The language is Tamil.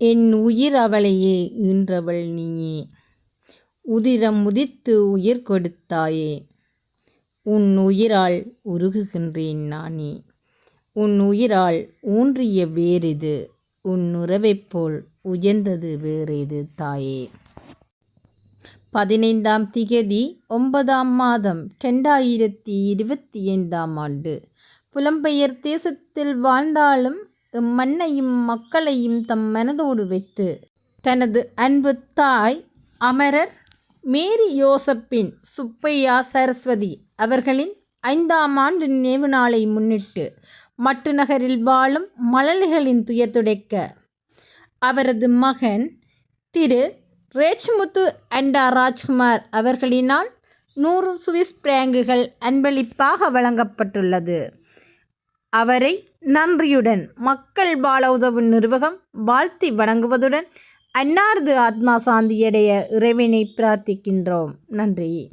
என் உயிர் அவளையே ஈன்றவள் நீயே. உதிரம் உதித்து உயிர் கொடுத்தாயே. உன் உயிரால் உருகுகின்றேன் நானே. உன் உயிரால் ஊன்றிய வேறிது. உன் உறவைப் போல் உயர்ந்தது வேறேது தாயே. பதினைந்தாம் திகதி ஒன்பதாம் மாதம் ரெண்டாயிரத்தி இருபத்தி ஐந்தாம் ஆண்டு. புலம்பெயர் தேசத்தில் வாழ்ந்தாலும் இம்மண்ணையும் மக்களையும் தம் மனதோடு வைத்து தனது அன்பு தாய் அமரர் மேரி யோசப்பின் சுப்பையா சரஸ்வதி அவர்களின் ஐந்தாம் ஆண்டு நினைவு நாளை முன்னிட்டு மட்டு நகரில் வாழும் மழலைகளின் துயர் துடைக்க அவரது மகன் திரு ரேச்முத்து அண்டா ராஜ்குமார் அவர்களினால் நூறு சுவிஸ் பிராங்குகள் அன்பளிப்பாக வழங்கப்பட்டுள்ளது. அவரை நன்றியுடன் மக்கள் பால உதவு நிர்வாகம் வாழ்த்தி வணங்குவதுடன் அன்னாரது ஆத்மா சாந்தியடைய இறைவனை பிரார்த்திக்கின்றோம். நன்றி.